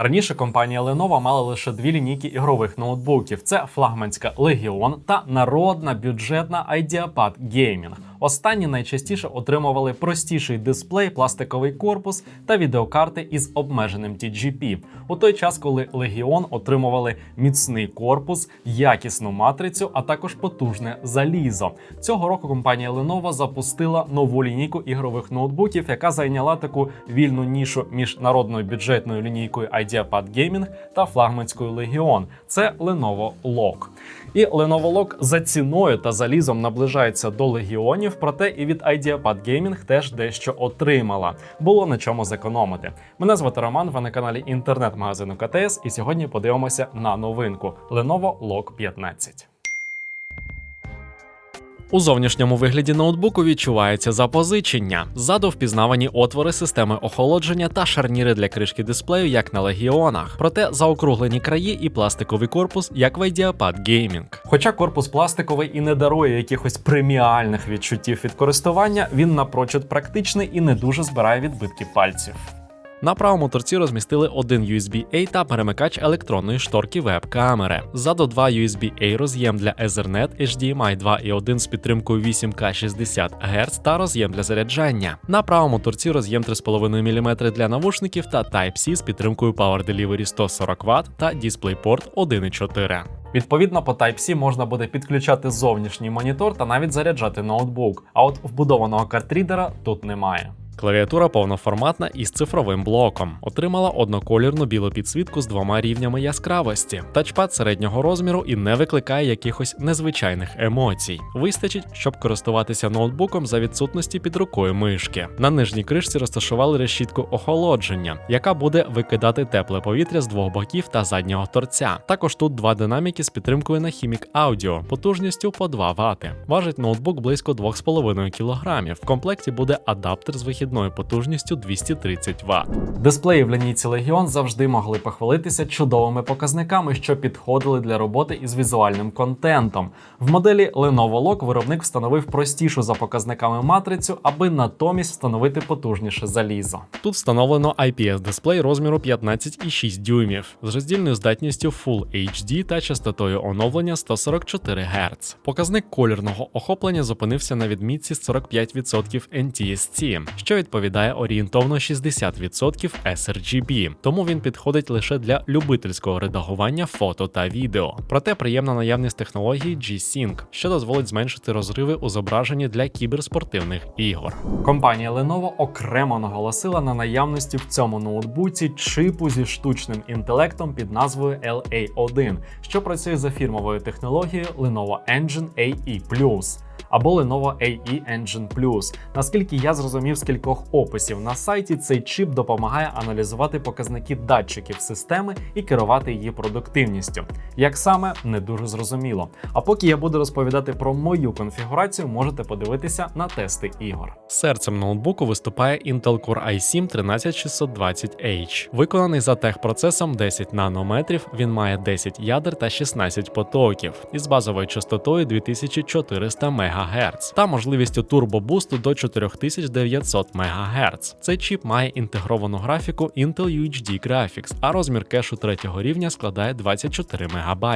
Раніше компанія Lenovo мала лише дві лінійки ігрових ноутбуків: це флагманська Legion та народна бюджетна IdeaPad Gaming. Останні найчастіше отримували простіший дисплей, пластиковий корпус та відеокарти із обмеженим TGP. У той час, коли Legion отримували міцний корпус, якісну матрицю, а також потужне залізо. Цього року компанія Lenovo запустила нову лінійку ігрових ноутбуків, яка зайняла таку вільну нішу між народною бюджетною лінійкою IdeaPad Gaming та флагманською Legion. Це Lenovo Log. І Lenovo Log за ціною та залізом наближається до легіонів, проте і від IdeaPad Gaming теж дещо отримала. Було на чому зекономити. Мене звати Роман, ви на каналі інтернет-магазину КТС, і сьогодні подивимося на новинку Lenovo Log 15. У зовнішньому вигляді ноутбуку відчувається запозичення. Ззаду впізнавані отвори системи охолодження та шарніри для кришки дисплею, як на легіонах. Проте заокруглені краї і пластиковий корпус, як в IdeaPad Gaming. Хоча корпус пластиковий і не дарує якихось преміальних відчуттів від користування, він напрочуд практичний і не дуже збирає відбитки пальців. На правому торці розмістили один USB-A та перемикач електронної шторки веб-камери. Ззаду два USB-A роз'єм для Ethernet, HDMI 2.1 з підтримкою 8К 60 Гц та роз'єм для заряджання. На правому торці роз'єм 3,5 мм для навушників та Type-C з підтримкою Power Delivery 140 Вт та DisplayPort 1.4. Відповідно, по Type-C можна буде підключати зовнішній монітор та навіть заряджати ноутбук. А от вбудованого картрідера тут немає. Клавіатура повноформатна із цифровим блоком. Отримала одноколірну білу підсвітку з двома рівнями яскравості. Тачпад середнього розміру і не викликає якихось незвичайних емоцій. Вистачить, щоб користуватися ноутбуком за відсутності під рукою мишки. На нижній кришці розташували решітку охолодження, яка буде викидати тепле повітря з двох боків та заднього торця. Також тут два динаміки з підтримкою на Himic Audio потужністю по 2 Вт. Важить ноутбук близько 2,5 кг. В комплекті буде адаптер з вихідною потужністю 230 Вт. Дисплеї в лінійці Legion завжди могли похвалитися чудовими показниками, що підходили для роботи із візуальним контентом. В моделі Lenovo Log виробник встановив простішу за показниками матрицю, аби натомість встановити потужніше залізо. Тут встановлено IPS-дисплей розміру 15,6 дюймів з роздільною здатністю Full HD та частотою оновлення 144 Гц. Показник колірного охоплення зупинився на відмітці 45% NTSC, що відповідає орієнтовно 60% sRGB, тому він підходить лише для любительського редагування фото та відео. Проте приємна наявність технології G-Sync, що дозволить зменшити розриви у зображенні для кіберспортивних ігор. Компанія Lenovo окремо наголосила на наявності в цьому ноутбуці чипу зі штучним інтелектом під назвою LA1, що працює за фірмовою технологією Lenovo Engine AE+ або Lenovo AE Engine Plus. Наскільки я зрозумів з кількох описів на сайті, цей чип допомагає аналізувати показники датчиків системи і керувати її продуктивністю. Як саме не дуже зрозуміло. А поки я буду розповідати про мою конфігурацію, можете подивитися на тести ігор. Серцем ноутбуку виступає Intel Core i7 13620H. Виконаний за техпроцесом 10 нанометрів, він має 10 ядер та 16 потоків із базовою частотою 2400 МГц та можливістю турбобусту до 4900 МГц. Цей чіп має інтегровану графіку Intel UHD Graphics, а розмір кешу третього рівня складає 24 МБ.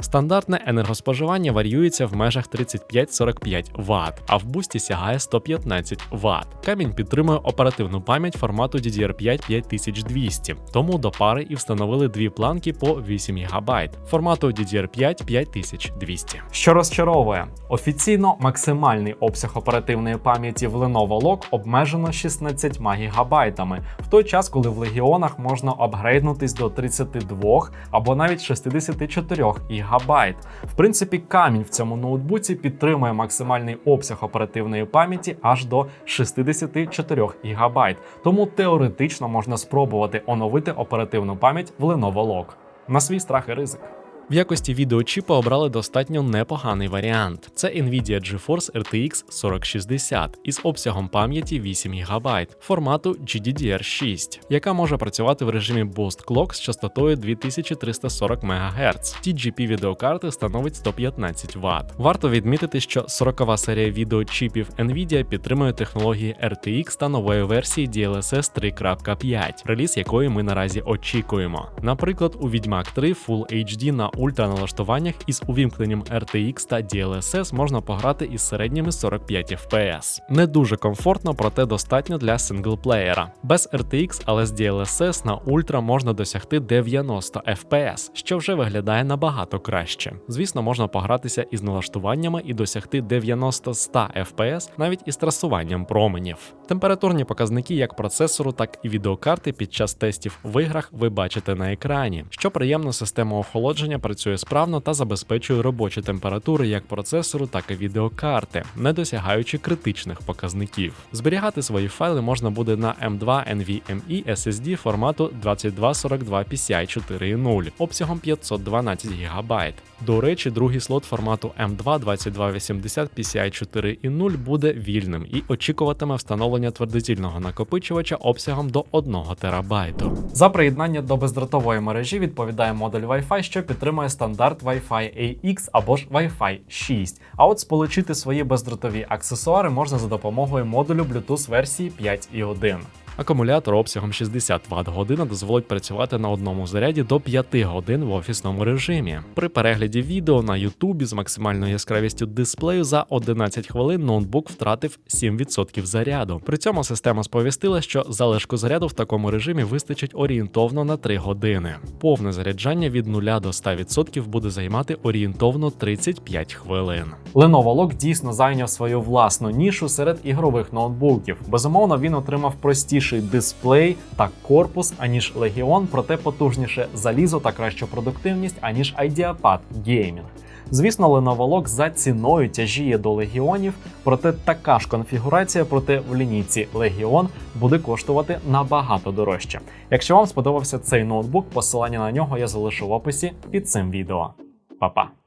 Стандартне енергоспоживання варіюється в межах 35-45 Вт, а в бусті сягає 115 Вт. Камінь підтримує оперативну пам'ять формату DDR5 5200, тому до пари і встановили дві планки по 8 ГБ формату DDR5 5200. Що розчаровує, офіційно максимальний обсяг оперативної пам'яті в Lenovo Log обмежено 16 ГБ, в той час, коли в легіонах можна апгрейднутись до 32 або навіть 64 ГБ. В принципі, камінь в цьому ноутбуці підтримує максимальний обсяг оперативної пам'яті аж до 64 ГБ, тому теоретично можна спробувати оновити оперативну пам'ять в Lenovo Log. На свій страх і ризик. В якості відеочіпа обрали достатньо непоганий варіант. Це Nvidia GeForce RTX 4060 із обсягом пам'яті 8 ГБ формату GDDR6, яка може працювати в режимі Boost Clock з частотою 2340 МГц. TGP відеокарти становить 115 Вт. Варто відмітити, що 40-ва серія відеочіпів Nvidia підтримує технології RTX та нової версії DLSS 3.5, реліз якої ми наразі очікуємо. Наприклад, у Відьмак 3 Full HD на ультраналаштуваннях із увімкненням RTX та DLSS можна пограти із середніми 45 FPS. Не дуже комфортно, проте достатньо для синглплеєра. Без RTX, але з DLSS на ультра можна досягти 90 FPS, що вже виглядає набагато краще. Звісно, можна погратися із налаштуваннями і досягти 90-100 FPS навіть із трасуванням променів. Температурні показники як процесору, так і відеокарти під час тестів в іграх ви бачите на екрані. Що приємно, система охолодження працює справно та забезпечує робочі температури як процесору, так і відеокарти, не досягаючи критичних показників. Зберігати свої файли можна буде на M2 NVMe SSD формату 2242 PCI 4.0 обсягом 512 ГБ. До речі, другий слот формату M2 2280 PCI 4.0 буде вільним і очікуватиме встановлення твердотільного накопичувача обсягом до 1 ТБ. За приєднання до бездротової мережі відповідає модуль Wi-Fi, що підтримує стандарт Wi-Fi AX або ж Wi-Fi 6. А от сполучити свої бездротові аксесуари можна за допомогою модулю Bluetooth версії 5.1. Акумулятор обсягом 60 Вт година дозволить працювати на одному заряді до 5 годин в офісному режимі. При перегляді відео на Ютубі з максимальною яскравістю дисплею за 11 хвилин ноутбук втратив 7% заряду. При цьому система сповістила, що залишку заряду в такому режимі вистачить орієнтовно на 3 години. Повне заряджання від 0 до 100% буде займати орієнтовно 35 хвилин. Lenovo Log дійсно зайняв свою власну нішу серед ігрових ноутбуків. Безумовно, він отримав простіший дисплей та корпус, аніж Legion, проте потужніше залізо та кращу продуктивність, аніж IdeaPad Gaming. Звісно, Lenovo за ціною тяжіє до легіонів, проте така ж конфігурація, проте в лінійці Legion буде коштувати набагато дорожче. Якщо вам сподобався цей ноутбук, посилання на нього я залишу в описі під цим відео. Па-па!